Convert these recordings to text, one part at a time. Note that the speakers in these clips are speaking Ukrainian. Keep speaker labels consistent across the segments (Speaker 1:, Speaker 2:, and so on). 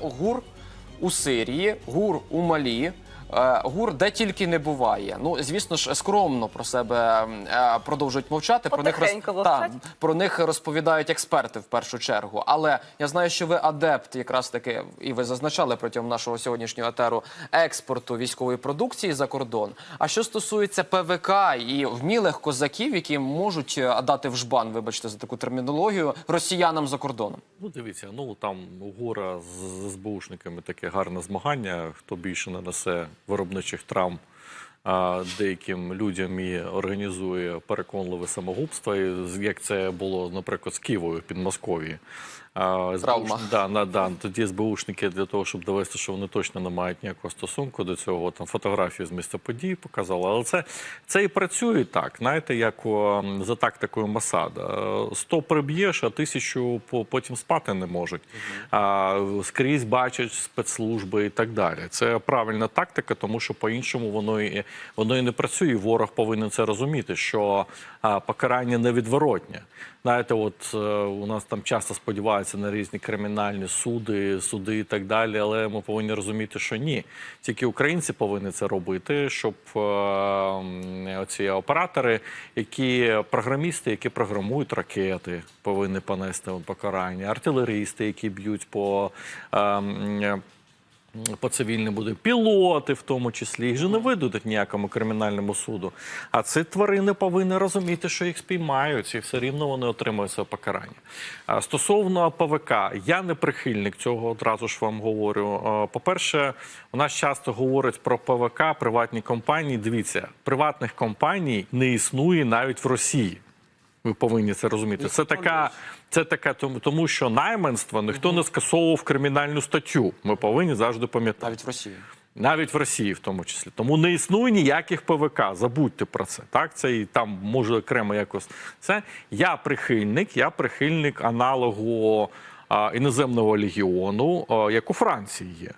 Speaker 1: ГУР у Сирії, ГУР у Малі. Е, ГУР де тільки не буває. Ну звісно ж, скромно про себе е, продовжують мовчати. Про них,
Speaker 2: Потихеньку
Speaker 1: та, про них розповідають експерти в першу чергу. Але я знаю, що ви адепт, якраз таки, і ви зазначали протягом нашого сьогоднішнього етеру експорту військової продукції за кордон. А що стосується ПВК і вмілих козаків, які можуть е, дати в жбан, вибачте за таку термінологію, росіянам за кордоном.
Speaker 3: Ну, дивіться, ну там гора з з СБУшниками таке гарне змагання. Хто більше нанесе виробничих травм деяким людям і організує переконливе самогубство, як це було, наприклад, з Києвою Підмосков'ї.
Speaker 1: Травма.
Speaker 3: Да, на, да, тоді СБУшники для того, щоб довести, що вони точно не мають ніякого стосунку до цього, там фотографії з місця події показали. Але це, це і працює так. Знаєте, як о, за тактикою Масада. Е, Сто приб'єш, а тисячу потім спати не можуть. А, скрізь бачать спецслужби і так далі. Це правильна тактика, тому що по-іншому воно і воно і не працює. Ворог повинен це розуміти, що а, покарання невідворотнє. Знаєте, от е, у нас там часто сподіваються на різні кримінальні суди, суди і так далі. Але ми повинні розуміти, що ні. Тільки українці повинні це робити, щоб е, оці оператори, які програмісти, які програмують ракети, повинні понести покарання, артилерісти, які б'ють по. По цивільним буде пілоти, в тому числі їх же не видадуть ніякому кримінальному суду. А ці тварини повинні розуміти, що їх спіймають, і все рівно вони отримують своє покарання. Стосовно ПВК, я не прихильник цього, одразу ж вам говорю. Е, По-перше, у нас часто говорять про ПВК, приватні компанії. Дивіться, приватних компаній не існує навіть в Росії. Ви повинні це розуміти. Це така, це така, тому, що найманство ніхто не скасовував кримінальну статтю. Ми повинні завжди пам'ятати.
Speaker 1: Навіть в Росії.
Speaker 3: Навіть в Росії, в тому числі. Тому не існує ніяких ПВК. Забудьте про це. Так, це і там може окремо якось. Це я прихильник, я прихильник аналогу а, іноземного легіону, а, як у Франції є.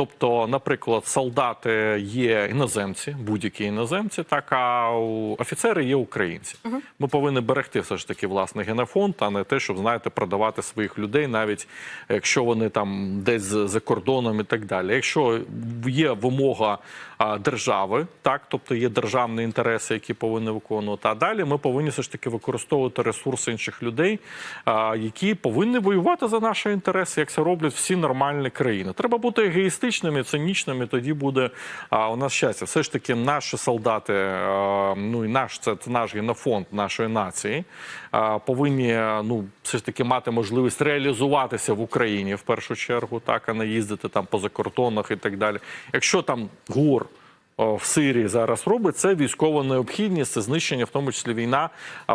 Speaker 3: Тобто, наприклад, солдати є іноземці, будь-які іноземці, так а офіцери є українці. Ми повинні берегти все ж таки власний генофонд, а не те, щоб знаєте, продавати своїх людей, навіть якщо вони там десь за кордоном і так далі. Якщо є вимога а, держави, так тобто є державні інтереси, які повинні виконувати. А далі ми повинні все ж таки використовувати ресурси інших людей, а, які повинні воювати за наші інтереси, як це роблять всі нормальні країни. Треба бути егоїстичними, цинічними. Тоді буде а, у нас щастя. Все ж таки, наші солдати, а, ну і наш це, це наш генофонд нашої нації, а, повинні ну все ж таки мати можливість реалізуватися в Україні в першу чергу, так а не їздити там по закордонах і так далі. Якщо там ГУР в Сирії зараз робить, це військова необхідність, це знищення, в тому числі війна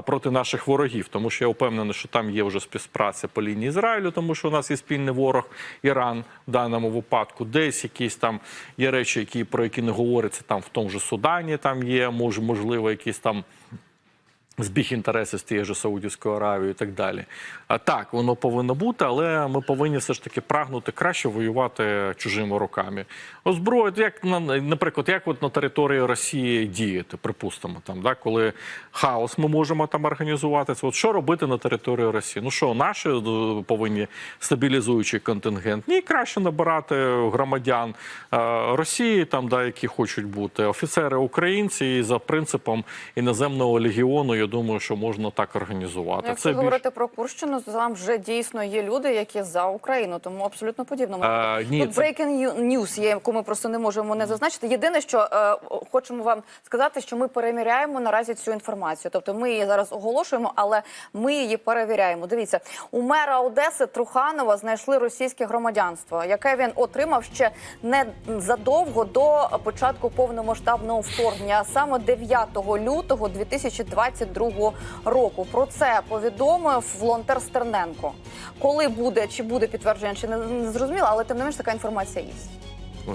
Speaker 3: проти наших ворогів. Тому що я впевнений, що там є вже співпраця по лінії Ізраїлю, тому що у нас є спільний ворог Іран в даному випадку. Десь якісь там є речі, які про які не говориться там в тому же Судані. Там є мож, можливо, якісь там. Збіг інтересів з тією ж Саудівською Аравією і так далі. А так, воно повинно бути, але ми повинні все ж таки прагнути краще воювати чужими руками. Озброїти, як на наприклад, як от на території Росії діяти, припустимо, там, да, коли хаос ми можемо там організувати. Це От що робити на території Росії? Ну що, наші е, повинні стабілізуючий контингент? Ні, краще набирати громадян е, Росії, там, да, які хочуть бути офіцери українці, і за принципом іноземного легіону. Я думаю, що можна так організувати.
Speaker 2: Ну, Якщо
Speaker 3: більш-
Speaker 2: говорити про Курщину, то там вже дійсно є люди, які за Україну, тому абсолютно подібно.
Speaker 3: А, ні,
Speaker 2: Тут
Speaker 3: це-
Speaker 2: breaking news є, яку ми просто не можемо не зазначити. Єдине, що е, хочемо вам сказати, що ми перевіряємо наразі цю інформацію. Тобто ми її зараз оголошуємо, але ми її перевіряємо. Дивіться, у мера Одеси Труханова знайшли російське громадянство, яке він отримав ще не задовго до початку повномасштабного вторгнення, а саме 9 лютого 2022 року. Про це повідомив волонтер Стерненко. Коли буде чи буде підтвердження, чи не, зрозуміло, але тим не менш така інформація є.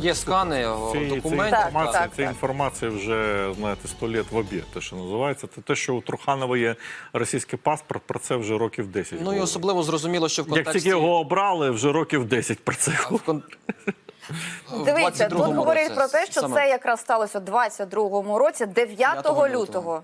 Speaker 1: Є скани документів.
Speaker 2: Так,
Speaker 3: інформація,
Speaker 2: так,
Speaker 3: ця
Speaker 2: так.
Speaker 3: інформація вже знаєте сто літ в обід, те, що називається. Це те, що у Труханова є російський паспорт. Про це вже років 10.
Speaker 1: Ну і особливо зрозуміло, що в
Speaker 3: як тільки його обрали, вже років 10 про це.
Speaker 1: в кон- в
Speaker 2: Дивіться, тут говорять про те, що
Speaker 1: саме.
Speaker 2: це якраз сталося у 22-му році, 9
Speaker 1: 9
Speaker 2: лютого.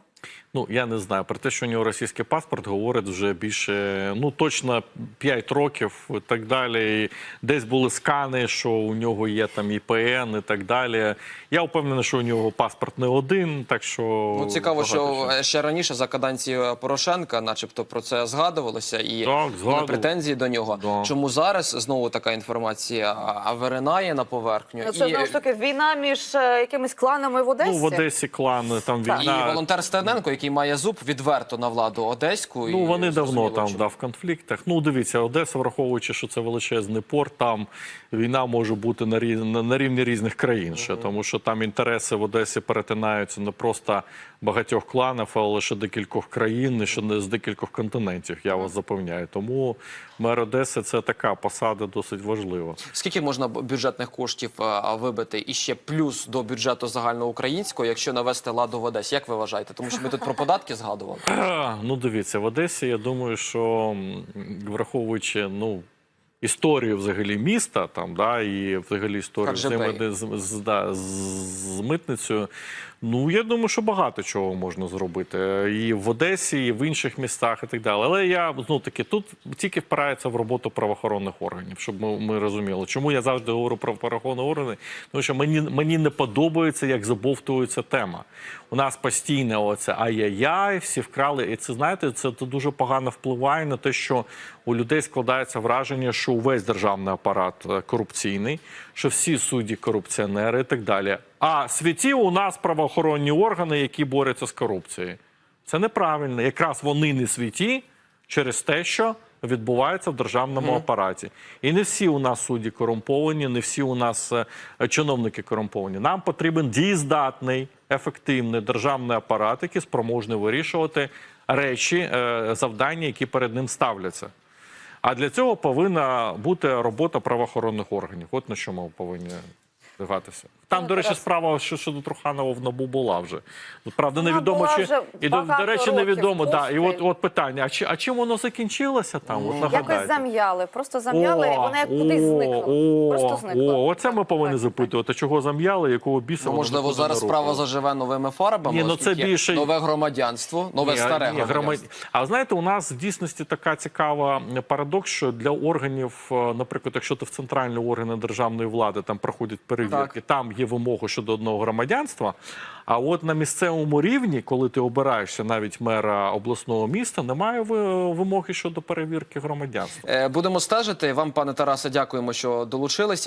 Speaker 3: Ну, я не знаю. Про те, що у нього російський паспорт, говорить вже більше, ну точно 5 років і так далі. І десь були скани, що у нього є там ІПН і так далі. Я впевнений, що у нього паспорт не один, так що.
Speaker 1: Ну, цікаво, що ще раніше за каданції Порошенка, начебто, про це згадувалося і
Speaker 3: Так,
Speaker 1: були претензії до нього.
Speaker 3: Да.
Speaker 1: Чому зараз знову така інформація виринає на поверхню?
Speaker 2: Ну, Це
Speaker 1: і,
Speaker 2: знову ж таки війна між е, якимись кланами в Одесі.
Speaker 3: Ну, в Одесі клан, там
Speaker 2: Так.
Speaker 1: і
Speaker 3: війна.
Speaker 1: Волонтер який має зуб, відверто на владу одеську.
Speaker 3: Ну,
Speaker 1: і
Speaker 3: вони давно там
Speaker 1: чому.
Speaker 3: да, в конфліктах. Ну, дивіться, Одеса, враховуючи, що це величезний порт, там війна може бути на, різ... на, рівні різних країн ще, тому що там інтереси в Одесі перетинаються не просто багатьох кланів, а лише декількох країн, і ще не з декількох континентів, я вас запевняю. Тому мер Одеси це така посада досить важлива.
Speaker 1: Скільки можна бюджетних коштів вибити і ще плюс до бюджету загальноукраїнського, якщо навести ладу в Одесі? Як ви вважаєте? Тому що ми тут про податки згадували.
Speaker 3: Ну, дивіться, в Одесі, я думаю, що враховуючи ну, історію взагалі міста, там, да, і взагалі історію
Speaker 1: же
Speaker 3: з, з, да, з, з митницею, ну, я думаю, що багато чого можна зробити. І в Одесі, і в інших містах, і так далі. Але я, ну, таки, тут тільки впирається в роботу правоохоронних органів, щоб ми, ми розуміли. Чому я завжди говорю про правоохоронні органи? Тому що мені, мені не подобається, як забовтується тема. У нас постійне оце ай-яй-яй, всі вкрали. І це знаєте, це дуже погано впливає на те, що у людей складається враження, що увесь державний апарат е, корупційний, що всі судді корупціонери і так далі. А святі у нас правоохоронні органи, які борються з корупцією. Це неправильно. Якраз вони не святі через те, що відбувається в державному апараті. І не всі у нас судді корумповані, не всі у нас е, чиновники корумповані. Нам потрібен дієздатний, ефективний державний апарат, який спроможний вирішувати речі, е, завдання, які перед ним ставляться. А для цього повинна бути робота правоохоронних органів. От на що ми повинні дивитися. Там,
Speaker 2: Ну,
Speaker 3: до речі, справа що щодо Труханова в НАБУ була вже. Правда,
Speaker 2: Вона
Speaker 3: невідомо чи і до, до речі, невідомо. Да. І от, от питання: а, чи, а чим воно закінчилося там? От
Speaker 2: Якось зам'яли, просто зам'яли, і вона як кудись зникла.
Speaker 3: О,
Speaker 2: Просто зникла.
Speaker 3: О, оце ми повинні
Speaker 2: Так,
Speaker 3: запитувати, чого зам'яли, якого біса
Speaker 1: Ну, можливо, зараз справа заживе новими фарбами.
Speaker 3: Ні, ну це більше-
Speaker 1: нове громадянство, нове
Speaker 3: Ні,
Speaker 1: старе
Speaker 3: ні,
Speaker 1: громадянство.
Speaker 3: А знаєте, у нас в дійсності така цікава парадокс, що для органів, е, наприклад, якщо ти в центральні органи державної влади там проходять перевірки, там є вимоги щодо одного громадянства. А от на місцевому рівні, коли ти обираєшся навіть мера обласного міста, немає вимоги щодо перевірки громадянства.
Speaker 1: Е, Будемо стежити. Вам, пане Тарасе, дякуємо, що долучилися.